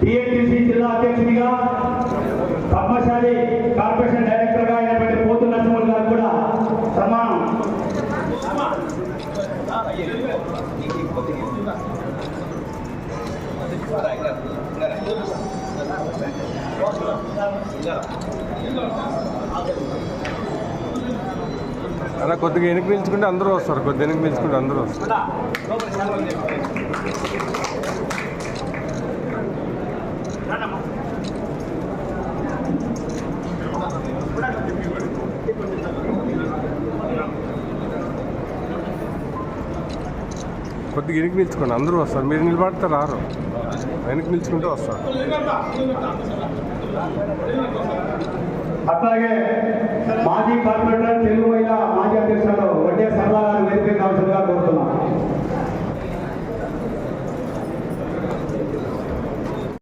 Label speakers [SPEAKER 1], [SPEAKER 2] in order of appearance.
[SPEAKER 1] TNTC జిల్లా అధ్యక్షుడిగా Padmashali corporation డైరెక్టర్గా అయినటువంటి పోతు నరసింహులు గారు కూడా సన్మానం.
[SPEAKER 2] అలా కొద్దిగా వెనక్కి నిల్చుకుంటే అందరూ వస్తారు కొద్దిగా వెనక్కి అందరూ వస్తారు. కొద్దిగా వెనక్కి నిల్చుకోండి. అందరూ వస్తారు. మీరు నిలబడితే రారు. వెనక్కి నిల్చుకుంటే వస్తారు.
[SPEAKER 1] అట్లాగే మాజీ కార్పొరేటర్ తెలుగు మహిళ మాజీ అధ్యక్షులు